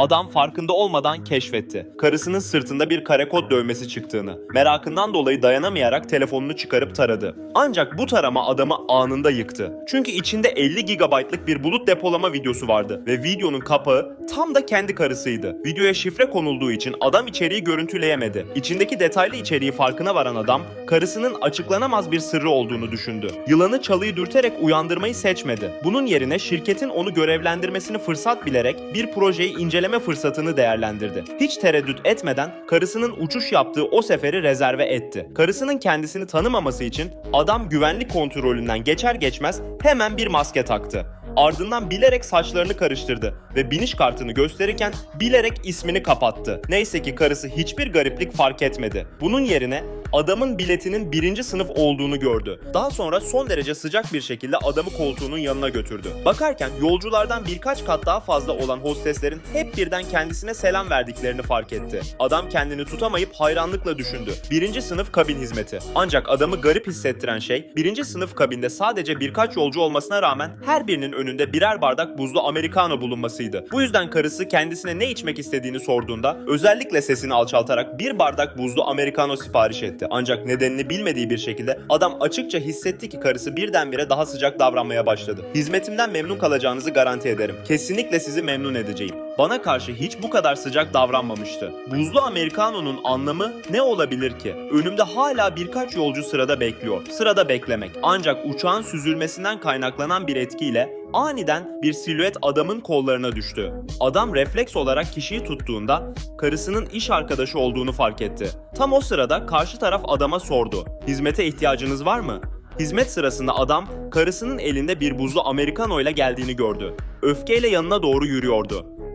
adam farkında olmadan keşfetti. Karısının sırtında bir kare kod dövmesi çıktığını. Merakından dolayı dayanamayarak telefonunu çıkarıp taradı. Ancak bu tarama adamı anında yıktı. Çünkü içinde 50 GB'lık bir bulut depolama videosu vardı ve videonun kapağı tam da kendi karısıydı. Videoya şifre konulduğu için adam içeriği görüntüleyemedi. İçindeki detaylı içeriği farkına varan adam, karısının açıklanamaz bir sırrı olduğunu düşündü. Yılanı çalıyı dürterek uyandırmayı seçmedi. Bunun yerine şirketin onu görevlendirmesini fırsat bilerek bir projeyi inceleme fırsatını değerlendirdi. Hiç tereddüt etmeden karısının uçuş yaptığı o seferi rezerve etti. Karısının kendisini tanımaması için adam güvenlik kontrolünden geçer geçmez hemen bir maske taktı. Ardından bilerek saçlarını karıştırdı ve biniş kartını gösterirken bilerek ismini kapattı. Neyse ki karısı hiçbir gariplik fark etmedi. Bunun yerine adamın biletinin birinci sınıf olduğunu gördü. Daha sonra son derece sıcak bir şekilde adamı koltuğunun yanına götürdü. Bakarken yolculardan birkaç kat daha fazla olan hosteslerin hep birden kendisine selam verdiklerini fark etti. Adam kendini tutamayıp hayranlıkla düşündü. Birinci sınıf kabin hizmeti. Ancak adamı garip hissettiren şey birinci sınıf kabinde sadece birkaç yolcu olmasına rağmen her birinin önünde birer bardak buzlu americano bulunmasıydı. Bu yüzden karısı kendisine ne içmek istediğini sorduğunda özellikle sesini alçaltarak bir bardak buzlu americano sipariş etti. Ancak nedenini bilmediği bir şekilde adam açıkça hissetti ki karısı birdenbire daha sıcak davranmaya başladı. Hizmetimden memnun kalacağınızı garanti ederim. Kesinlikle sizi memnun edeceğim. Bana karşı hiç bu kadar sıcak davranmamıştı. Buzlu americano'nun anlamı ne olabilir ki? Önümde hala birkaç yolcu sırada bekliyor. Sırada beklemek. Ancak uçağın süzülmesinden kaynaklanan bir etkiyle aniden bir silüet adamın kollarına düştü. Adam refleks olarak kişiyi tuttuğunda karısının iş arkadaşı olduğunu fark etti. Tam o sırada karşı taraf adama sordu. Hizmete ihtiyacınız var mı? Hizmet sırasında adam karısının elinde bir buzlu americano ile geldiğini gördü. Öfkeyle yanına doğru yürüyordu.